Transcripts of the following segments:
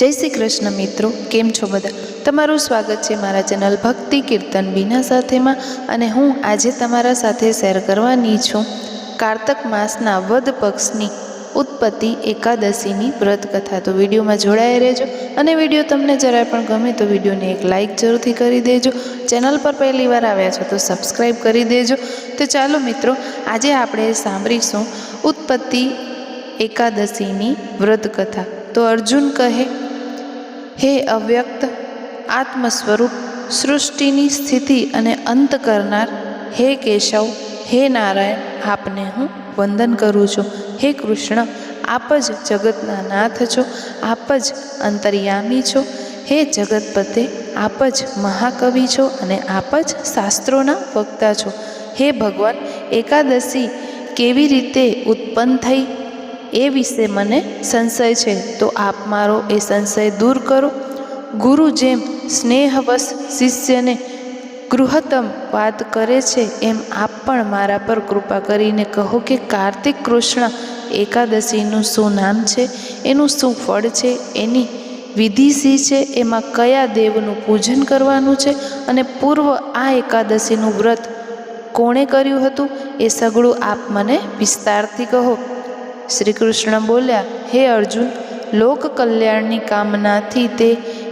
જય શ્રી કૃષ્ણ મિત્રો, કેમ છો બધા? તમારું સ્વાગત છે મારા ચેનલ ભક્તિ કીર્તન બીના સાથેમાં અને હું આજે તમારા સાથે શેર કરવાની છું કારતક માસના વદ પક્ષની ઉત્પત્તિ એકાદશીની વ્રત કથા. તો વિડીયોમાં જોડાઈ રહેજો અને વીડિયો તમને જરાય પણ ગમે તો વિડીયોને એક લાઇક જરૂરથી કરી દેજો. ચેનલ પર પહેલી વાર આવ્યા છો તો સબસ્ક્રાઈબ કરી દેજો. તો ચાલો મિત્રો, આજે આપણે સાંભળીશું ઉત્પત્તિ એકાદશીની વ્રત કથા. તો અર્જુન કહે, હે અવ્યક્ત આત્મ સ્વરૂપ સૃષ્ટિની સ્થિતિ અને અંત કરનાર, હે કેશવ, હે નારાયણ, આપને હું વંદન કરું છું. હે કૃષ્ણ, આપ જ જગતના નાથ છો, આપ જ અંતર્યામી છો. હે જગતપતે, આપ જ મહાકવિ છો અને આપ જ શાસ્ત્રોના વક્તા છો. હે ભગવાન, એકાદશી કેવી રીતે ઉત્પન્ન થઈ? એ વિશે મને સંશય છે. તો આપ મારો એ સંશય દૂર કરો. ગુરુ જેમ સ્નેહવશ શિષ્યને ગૃહતમ વાત કરે છે, એમ આપ પણ મારા પર કૃપા કરીને કહો કે કાર્તિક કૃષ્ણ એકાદશીનું શું નામ છે? એનું શું ફળ છે? એની વિધિ શી છે? એમાં કયા દેવનું પૂજન કરવાનું છે? અને પૂર્વ આ એકાદશીનું વ્રત કોણે કર્યું હતું? એ સગળું આપ મને વિસ્તારથી કહો. શ્રી કૃષ્ણ બોલ્યા, હે અર્જુન, લોક કલ્યાણની કામનાથી તે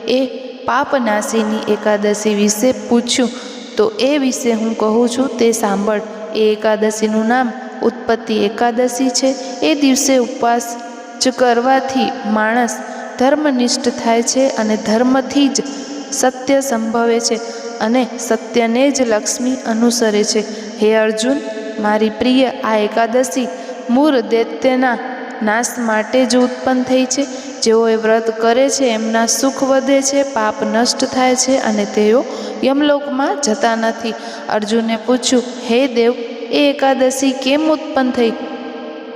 એ પાપનાશીની એકાદશી વિશે પૂછ્યું. તો એ વિશે હું કહું છું, તે સાંભળ. એ એકાદશીનું નામ ઉત્પત્તિ એકાદશી છે. એ દિવસે ઉપવાસ જ કરવાથી માણસ ધર્મનિષ્ઠ થાય છે અને ધર્મથી જ સત્ય સંભવે છે અને સત્યને જ લક્ષ્મી અનુસરે છે. હે અર્જુન, મારી પ્રિય, આ એકાદશી મૂળ દૈત્યના નાશ માટે જ ઉત્પન્ન થઈ છે. જેઓ એ વ્રત કરે છે, એમના સુખ વધે છે, પાપ નષ્ટ થાય છે અને તેઓ યમલોકમાં જતા નથી. અર્જુને પૂછ્યું, હે દેવ, એ એકાદશી કેમ ઉત્પન્ન થઈ?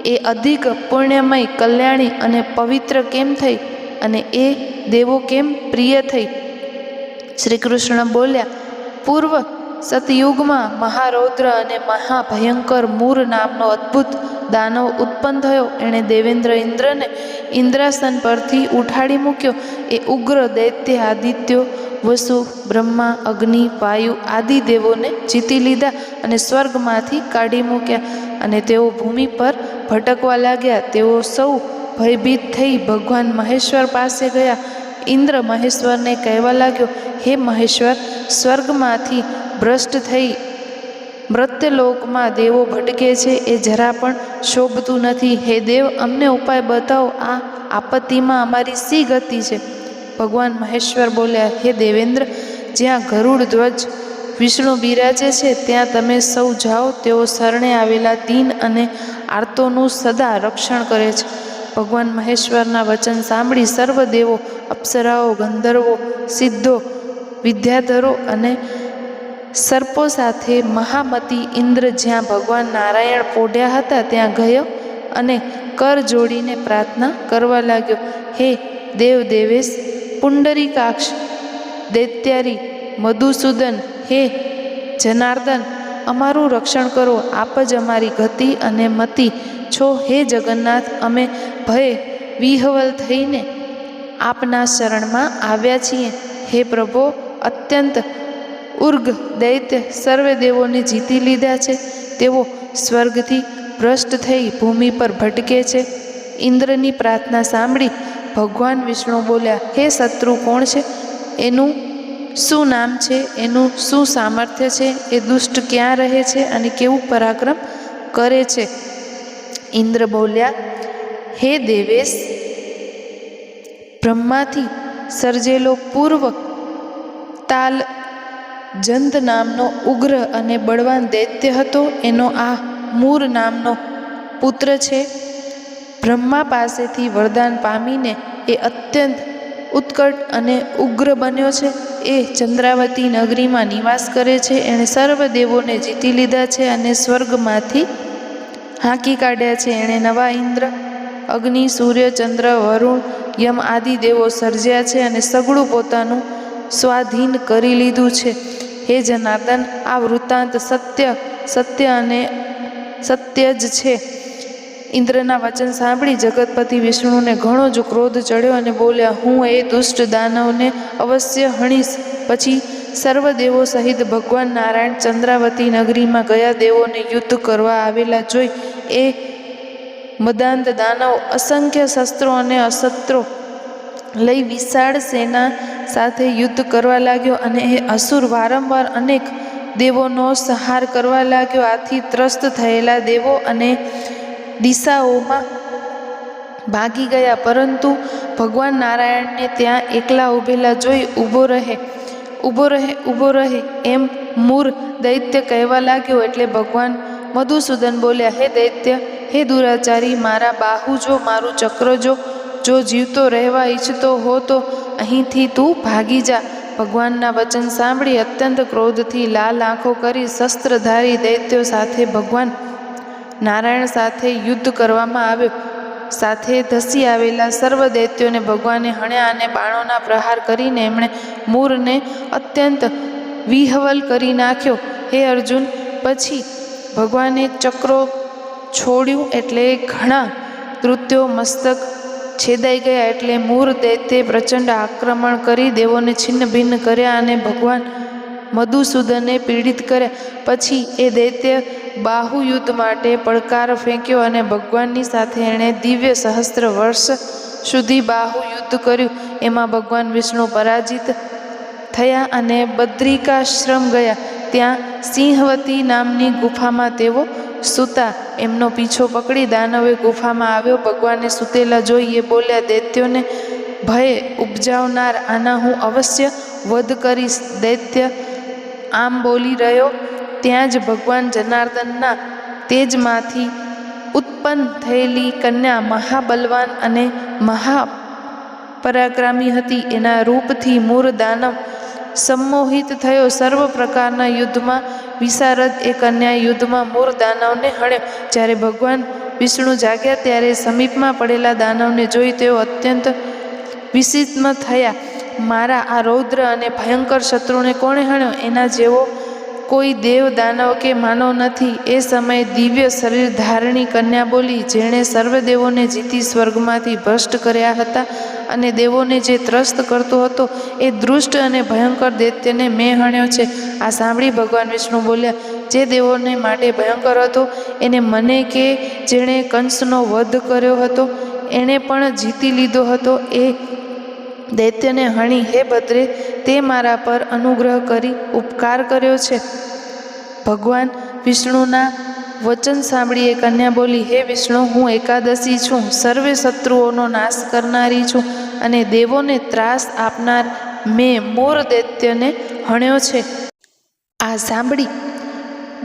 એ અધિક પુણ્યમય, કલ્યાણી અને પવિત્ર કેમ થઈ? અને એ દેવો કેમ પ્રિય થઈ? શ્રી કૃષ્ણ બોલ્યા, પૂર્વ સતયુગમાં મહારૌદ્ર અને મહાભયંકર મૂર નામનો અદ્ભુત દાનવ ઉત્પન્ન થયો. એણે દેવેન્દ્ર ઇન્દ્રને ઇન્દ્રાસન પરથી ઉઠાડી મૂક્યો. એ ઉગ્ર દૈત્ય આદિત્યો, વસુ, બ્રહ્મા, અગ્નિ, વાયુ આદિ દેવોને જીતી લીધા અને સ્વર્ગમાંથી કાઢી મૂક્યા. અને તેઓ ભૂમિ પર ભટકવા લાગ્યા. તેઓ સૌ ભયભીત થઈ ભગવાન મહેશ્વર પાસે ગયા. ઇન્દ્ર મહેશ્વરને કહેવા લાગ્યો, હે મહેશ્વર, સ્વર્ગમાંથી ભ્રષ્ટ થઈ મૃત્યલોકમાં દેવો ભટકે છે એ જરા પણ શોભતું નથી. હે દેવ, અમને ઉપાય બતાવો. આ આપત્તિમાં અમારી સી ગતિ છે? ભગવાન મહેશ્વર બોલ્યા, હે દેવેન્દ્ર, જ્યાં ગરુડ ધ્વજ વિષ્ણુ બિરાજે છે, ત્યાં તમે સૌ જાઓ. તેઓ શરણે આવેલા દીન અને આર્તોનું સદા રક્ષણ કરે છે. ભગવાન મહેશ્વરના વચન સાંભળી સર્વ દેવો અપ્સરાઓ, ગંધર્વો, સિદ્ધો, વિદ્યાધરો અને સર્પો સાથે મહામતી ઇન્દ્ર જ્યાં ભગવાન નારાયણ પોઢ્યા હતા, ત્યાં ગયો અને કર જોડીને પ્રાર્થના કરવા લાગ્યો, હે દેવ દેવેશ પુંડરીકાક્ષ, દૈત્યારી, મધુસૂદન, હે જનાર્દન, અમારું રક્ષણ કરો, આપ જ અમારી ગતિ અને મતિ છો, હે જગન્નાથ, અમે ભય વિહવલ થઈને આપના શરણમાં આવ્યા છીએ, હે પ્રભો, અત્યંત ઉર્ગ દૈત્ય સર્વે દેવોને જીતી લીધા છે. તેઓ સ્વર્ગથી ભ્રષ્ટ થઈ ભૂમિ પર ભટકે છે. ઇન્દ્રની પ્રાર્થના સાંભળી ભગવાન વિષ્ણુ બોલ્યા, હે શત્રુ, કોણ છે? એનું શું નામ છે? એનું શું સામર્થ્ય છે? એ દુષ્ટ ક્યાં રહે છે અને કેવું પરાક્રમ કરે છે? ઇન્દ્ર બોલ્યા, હે દેવેશ, બ્રહ્માથી સર્જેલો પૂર્વ તાલ જંત નામનો ઉગ્ર અને બળવાન દૈત્ય હતો. એનો આ મૂર નામનો પુત્ર છે. બ્રહ્મા પાસેથી વરદાન પામીને એ અત્યંત ઉત્કટ અને ઉગ્ર બન્યો છે. એ ચંદ્રાવતી નગરીમાં નિવાસ કરે છે. એણે સર્વ દેવોને જીતી લીધા છે અને સ્વર્ગમાંથી હાંકી કાઢ્યા છે. એણે નવા ઇન્દ્ર, અગ્નિ, સૂર્ય, ચંદ્ર, વરુણ, યમ આદિ દેવો સર્જ્યા છે અને સગળું પોતાનું સ્વાધીન કરી લીધું છે. હે જનાર્દન, આ વૃત્તાંત સત્ય સત્ય અને સત્ય જ છે. ઇન્દ્રના વચન સાંભળી જગતપતિ વિષ્ણુને ઘણો જ ક્રોધ ચડ્યો અને બોલ્યા, હું એ દુષ્ટ દાનવને અવશ્ય હણીશ. પછી સર્વ દેવો સહિત ભગવાન નારાયણ ચંદ્રાવતી નગરીમાં ગયા દેવોને યુદ્ધ કરવા આવેલા જોઈ, એ મદાંત દાનવ અસંખ્ય શસ્ત્રો અને અસત્રો લઈ વિશાળ સેના સાથે યુદ્ધ કરવા લાગ્યો અને એ અસુર વારંવાર અનેક દેવોનો સંહાર કરવા લાગ્યો. આથી ત્રસ્ત થયેલા દેવો અને દિશાઓમાં ભાગી ગયા, પરંતુ ભગવાન નારાયણને ત્યાં એકલા ઊભેલા જોઈ ઊભો રહે ઊભો રહે ઊભો રહે એમ મૂર દૈત્ય કહેવા લાગ્યો. એટલે ભગવાન મધુસૂદન બોલ્યા, હે દૈત્ય, હે દુરાચારી, મારા બાહુ જો, મારું ચક્ર જો જો જીવતો રહેવા ઈચ્છતો હો તો અહીંથી તું ભાગી જા. ભગવાનના વચન સાંભળી અત્યંત ક્રોધથી લાલ આંખો કરી શસ્ત્રધારી દૈત્યો સાથે ભગવાન નારાયણ સાથે યુદ્ધ કરવામાં આવ્યો. સાથે ધસી આવેલા સર્વ દૈત્યોને ભગવાને હણ્યા અને બાણોના પ્રહાર કરીને એમણે મૂરને અત્યંત વિહવલ કરી નાખ્યો. હે અર્જુન, પછી ભગવાને ચક્રો છોડ્યું એટલે ઘણા કૃત્યો, મસ્તક છેદાઈ ગયા એટલે મૂર દૈત્યે પ્રચંડ આક્રમણ કરી દેવોને છિન્ન ભિન્ન કર્યા અને ભગવાન મધુસૂદને પીડિત કર્યા. પછી એ દૈત્ય બાહુ યુદ્ધ માટે પડકાર ફેંક્યો અને ભગવાનની સાથે એણે દિવ્ય સહસ્ત્ર વર્ષ સુધી બાહુયુદ્ધ કર્યું. એમાં ભગવાન વિષ્ણુ પરાજિત થયા અને બદ્રિકાશ્રમ ગયા. ત્યાં સિંહવતી નામની ગુફામાં તેઓ સૂતા એમનો પીછો પકડી દાનવે ગુફામાં આવ્યો. ભગવાને સૂતેલા જોઈએ બોલ્યા, દૈત્યોને ભય ઉપજાવનાર આના હું અવશ્ય વધ કરીશ. દૈત્ય આમ બોલી રહ્યો. ત્યાં જ ભગવાન જનાર્દનના તેજમાંથી ઉત્પન્ન થયેલી કન્યા મહાબલવાન અને મહા પરાક્રમી હતી. એના રૂપથી મૂર દાનવ સંમોહિત થયો. સર્વ પ્રકારના યુદ્ધમાં વિશારદ એ કન્યા યુદ્ધમાં મોર દાનવને હણ્યો જ્યારે ભગવાન વિષ્ણુ જાગ્યા ત્યારે સમીપમાં પડેલા દાનવને જોઈ તેઓ અત્યંત વિષિત્મ થયા. મારા આ રૌદ્ર અને ભયંકર શત્રુને કોણે હણ્યો? એના જેવો કોઈ દેવ દાનવ કે માનવ નથી. એ સમયે દિવ્ય શરીર ધારણી કન્યા બોલી, જેણે સર્વદેવોને જીતી સ્વર્ગમાંથી ભ્રષ્ટ કર્યા હતા અને દેવોને જે ત્રસ્ત કરતો હતો, એ દૃષ્ટ અને ભયંકર દૈત્યને મેં હણ્યો છે. આ સાંભળી ભગવાન વિષ્ણુ બોલ્યા, જે દેવોને માટે ભયંકર હતો, એને મને કે જેણે કંસનો વધ કર્યો હતો, એણે પણ જીતી લીધો હતો, એ દૈત્યને હણી, હે ભદ્રે, તે મારા પર અનુગ્રહ કરી ઉપકાર કર્યો છે. ભગવાન વિષ્ણુના વચન સાંભળી એ કન્યા બોલી, હે વિષ્ણુ, હું એકાદશી છું. સર્વે શત્રુઓનો નાશ કરનારી છું અને દેવોને ત્રાસ આપનાર મેં મોર દૈત્યને હણ્યો છે. આ સાંભળી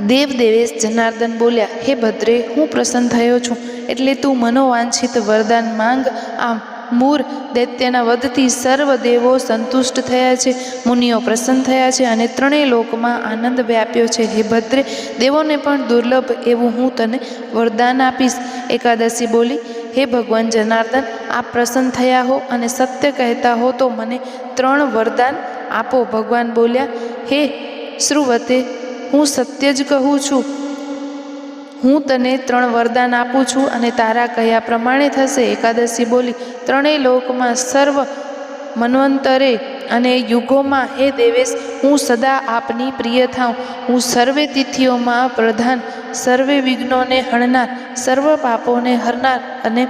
દેવ દેવેશ જનાર્દન બોલ્યા, હે ભદ્રે, હું પ્રસન્ન થયો છું. એટલે તું મનોવાંછિત વરદાન માંગ. આમ મૂર દૈત્યના વધથી સર્વ દેવો સંતુષ્ટ થયા છે, મુનિઓ પ્રસન્ન થયા છે અને ત્રણેય લોકમાં આનંદ વ્યાપ્યો છે. હે ભદ્રે, દેવોને પણ દુર્લભ એવું હું તને વરદાન આપીશ. એકાદશી બોલી, હે ભગવાન જનાર્દન, આપ પ્રસન્ન થયા હો અને સત્ય કહેતા હો તો મને ત્રણ વરદાન આપો. ભગવાન બોલ્યા, હે શ્રુવતે, હું સત્ય જ કહું છું. હું તને ત્રણ વરદાન આપું છું અને તારા કયા પ્રમાણે થશે. એકાદશી બોલી, ત્રણેય લોકમાં સર્વ મન્વંતરે અને યુગોમાં હે દેવેશ, હું સદા આપની પ્રિય થાઉં. હું સર્વે તિથિઓમાં પ્રધાન, સર્વે વિઘ્નોને હણનાર, સર્વ પાપોને હરનાર અને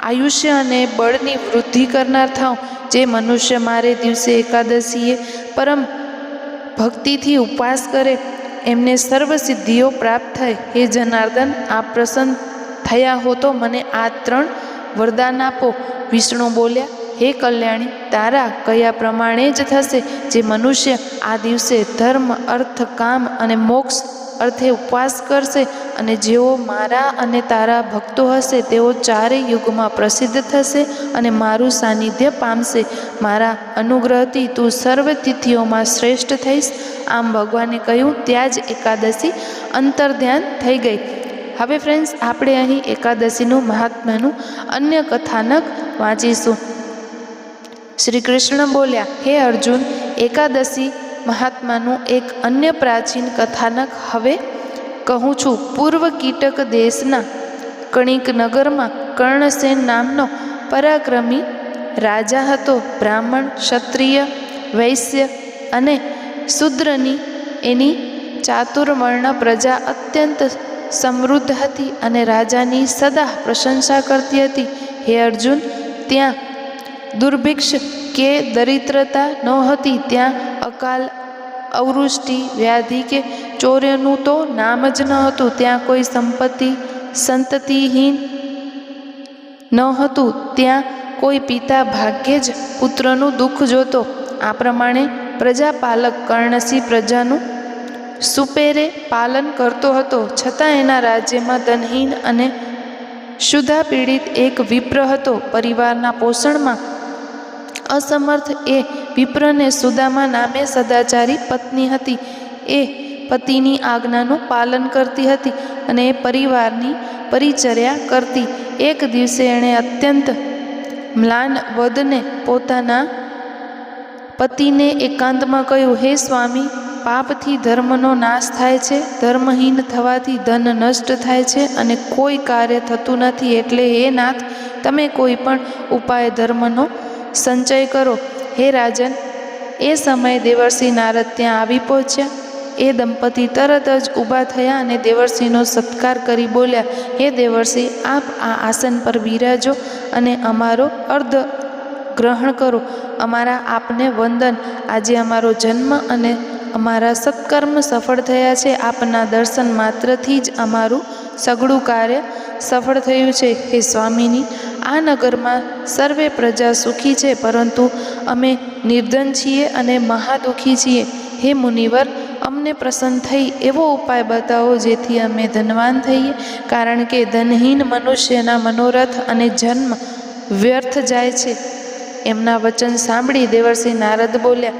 આયુષ્ય અને બળની વૃદ્ધિ કરનાર થાઉં. જે મનુષ્ય મારે દિવસે એકાદશીએ પરમ ભક્તિથી ઉપવાસ કરે એમને સર્વ સિદ્ધિઓ પ્રાપ્ત થાય હે જનાર્દન આપ પ્રસન્ન થયા હો તો મને આ ત્રણ વરદાન આપો. વિષ્ણુ બોલ્યા, હે કલ્યાણી, તારા કયા પ્રમાણે જ થશે? જે મનુષ્ય આ દિવસે ધર્મ, અર્થ, કામ અને મોક્ષ અર્થે ઉપવાસ કરશે અને જેઓ મારા અને તારા ભક્તો હશે, તેઓ ચારેય યુગમાં પ્રસિદ્ધ થશે અને મારું સાનિધ્ય પામશે. મારા અનુગ્રહથી તું સર્વ તિથિઓમાં શ્રેષ્ઠ થઈશ. આમ ભગવાને કહ્યું, ત્યાં જ એકાદશી અંતર્ધ્યાન થઈ ગઈ. હવે ફ્રેન્ડ્સ આપણે અહીં એકાદશીનું મહાત્મ્યનું અન્ય કથાનક વાંચીશું. શ્રી કૃષ્ણ બોલ્યા, હે અર્જુન, એકાદશી મહાત્માનું એક અન્ય પ્રાચીન કથાનક હવે કહું છું. પૂર્વ કીટક દેશના કણિક નગરમાં કર્ણસેન નામનો પરાક્રમી રાજા હતો. બ્રાહ્મણ, ક્ષત્રિય, વૈશ્ય અને શૂદ્રની એની ચાતુર્વર્ણ પ્રજા અત્યંત સમૃદ્ધ હતી અને રાજાની સદા પ્રશંસા કરતી હતી. હે અર્જુન, ત્યાં દુર્ભિક્ષ કે દરિદ્રતા નહોતી ત્યાં અકાલ, અવૃષ્ટિ, વ્યાધિ કે ચોર્યનું તો નામ જ ન હતું. ત્યાં કોઈ સંપત્તિ, સંતતિહીન ન હતું. ત્યાં કોઈ પિતા ભાગ્યે જ પુત્રનું દુઃખ જોતો. આ પ્રમાણે પ્રજાપાલક કર્ણસી પ્રજાનું સુપેરે પાલન કરતો હતો. છતાં એના રાજ્યમાં ધનહીન અને શુદ્ધા પીડિત એક વિપ્ર હતો. પરિવારના પોષણમાં અસમર્થ એ વિપ્રને સુદામા નામે સદાચારી પત્ની હતી. એ પતિની આજ્ઞાનું પાલન કરતી હતી અને એ પરિવારની પરિચર્યા કરતી. એક દિવસે એણે અત્યંત મ્લાન વદને પોતાના પતિને એકાંતમાં કહ્યું, હે સ્વામી, પાપથી ધર્મનો નાશ થાય છે, ધર્મહીન થવાથી ધન નષ્ટ થાય છે અને કોઈ કાર્ય થતું નથી, એટલે હે નાથ, તમે કોઈ પણ ઉપાય ધર્મનો સંચય કરો. હે રાજન, એ સમયે દેવર્ષિ નારદ ત્યાં આવી પહોંચ્યા. એ દંપતી તરત જ ઊભા થયા અને દેવર્ષિનો સત્કાર કરી બોલ્યા, હે દેવર્ષિ, આપ આ આસન પર બિરાજો અને અમારો અર્ધ ગ્રહણ કરો. અમારા આપને વંદન. આજે અમારો જન્મ અને અમારા સત્કર્મ સફળ થયા છે. આપના દર્શન માત્રથી જ અમારું સઘળું કાર્ય સફળ થયું છે. હે સ્વામીની આ નગરમાં સર્વે પ્રજા સુખી છે, પરંતુ અમે નિર્ધન છીએ અને મહાદુખી છીએ. હે મુનિવર, અમને પ્રસન્ન થઈ એવો ઉપાય બતાવો જેથી અમે ધનવાન થઈએ. કારણ કે ધનહીન મનુષ્યના મનોરથ અને જન્મ વ્યર્થ જાય છે. એમના વચન સાંભળી દેવર્ષિ નારદ બોલ્યા,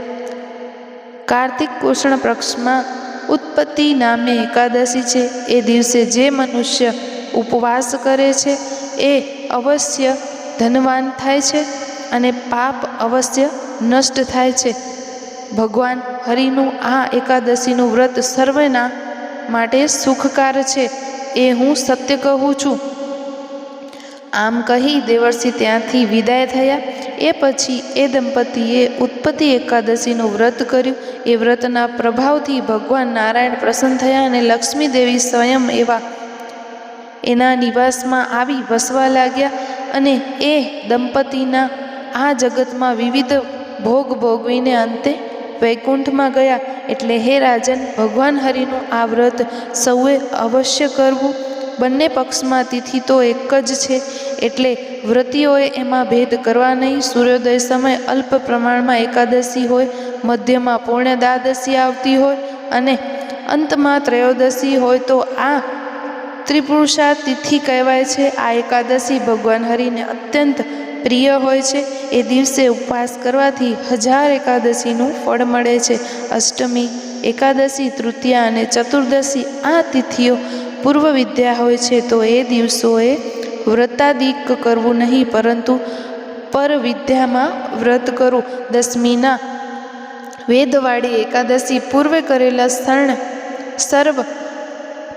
કાર્તિક કૃષ્ણ પક્ષમાં ઉત્પત્તિ નામે એકાદશી છે. એ દિવસે જે મનુષ્ય ઉપવાસ કરે છે એ અવશ્ય ધનવાન થાય છે અને પાપ અવશ્ય નષ્ટ થાય છે. ભગવાન હરિનું આ એકાદશીનું વ્રત સર્વેના માટે સુખકાર છે એ હું સત્ય કહું છું. આમ કહી દેવર્ષિ ત્યાંથી વિદાય થયા. એ પછી એ દંપતીએ ઉત્પત્તિ એકાદશીનું વ્રત કર્યું. એ વ્રતના પ્રભાવથી ભગવાન નારાયણ પ્રસન્ન થયા અને લક્ષ્મીદેવી સ્વયં એવા એના નિવાસમાં આવી વસવા લાગ્યા અને એ દંપતીના આ જગતમાં વિવિધ ભોગ ભોગવીને અંતે વૈકુંઠમાં ગયા. એટલે હે રાજન, ભગવાન હરિનું આ વ્રત સૌએ અવશ્ય કરવું. બંને પક્ષમાં તિથિ તો એક જ છે. એટલે વ્રતિઓએ એમાં ભેદ કરવા નહીં. સૂર્યોદય સમય અલ્પ પ્રમાણમાં એકાદશી હોય, મધ્યમાં પૂર્ણ દ્વાદશી આવતી હોય અને અંતમાં ત્રયોદશી હોય તો આ ત્રિપુરુષા તિથિ કહેવાય છે. આ એકાદશી ભગવાન હરિને અત્યંત પ્રિય હોય છે. એ દિવસે ઉપવાસ કરવાથી હજાર એકાદશીનું ફળ મળે છે. અષ્ટમી, એકાદશી, તૃતીયા અને ચતુર્દશી આ તિથિઓ પૂર્વ વિદ્યા હોય છે તો એ દિવસોએ વ્રતાદિક કરવું નહીં, પરંતુ પર વિદ્યામાં વ્રત કરવું દસમીના વેદવાળી એકાદશી પૂર્વે કરેલા સ્થળ સર્વ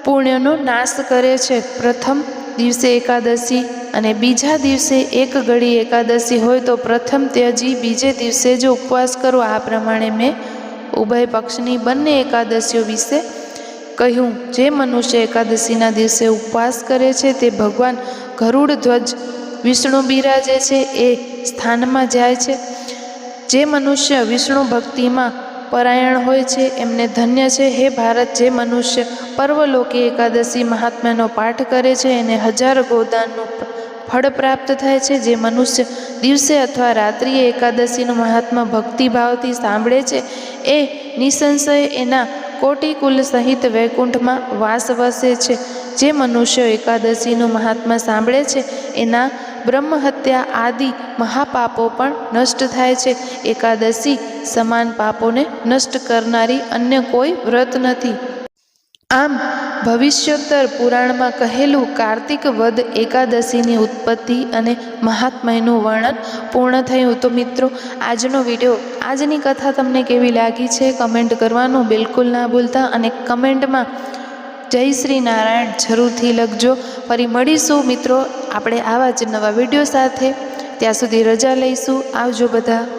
પુણ્યનો નાશ કરે છે. પ્રથમ દિવસે એકાદશી અને બીજા દિવસે એક ઘડી એકાદશી હોય તો પ્રથમ ત્યજી, બીજે દિવસે જો ઉપવાસ કરો. આ પ્રમાણે મેં ઉભય પક્ષની બંને એકાદશીઓ વિશે કહ્યું. જે મનુષ્ય એકાદશીના દિવસે ઉપવાસ કરે છે તે ભગવાન ગરુડ ધ્વજ વિષ્ણુ બિરાજે છે. એ સ્થાનમાં જાય છે. જે મનુષ્ય વિષ્ણુ ભક્તિમાં પરાયણ હોય છે, એમને ધન્ય છે. હે ભારત, જે મનુષ્ય પર્વલોકે એકાદશી મહાત્મ્યનો પાઠ કરે છે, એને હજાર ગોદાનનું ફળ પ્રાપ્ત થાય છે. જે મનુષ્ય દિવસે અથવા રાત્રિએ એકાદશીનું મહાત્મા ભક્તિભાવથી સાંભળે છે, એ નિસંશય એના કોટિકુલ સહિત વૈકુંઠમાં વાસ વસે છે. જે મનુષ્ય એકાદશીનું મહાત્મા સાંભળે છે, એના બ્રહ્મહત્યા આદિ મહાપાપો પણ નષ્ટ થાય છે. એકાદશી સમાન પાપોને નષ્ટ કરનારી અન્ય કોઈ વ્રત નથી. આમ, ભવિષ્યોત્તર પુરાણમાં કહેલું કાર્તિક વદ એકાદશીની ઉત્પત્તિ અને મહાત્મયનું વર્ણન પૂર્ણ થયું. તો મિત્રો, આજનો વીડિયો, આજની કથા તમને કેવી લાગી છે? કમેન્ટ કરવાનું બિલકુલ ના ભૂલતા અને કમેન્ટમાં જય શ્રી નારાયણ જરૂરથી લખજો. ફરી મળીશું મિત્રો. આપણે આવા જ નવા વીડિયો સાથે. ત્યાં સુધી રજા લઈશું. આવજો બધા.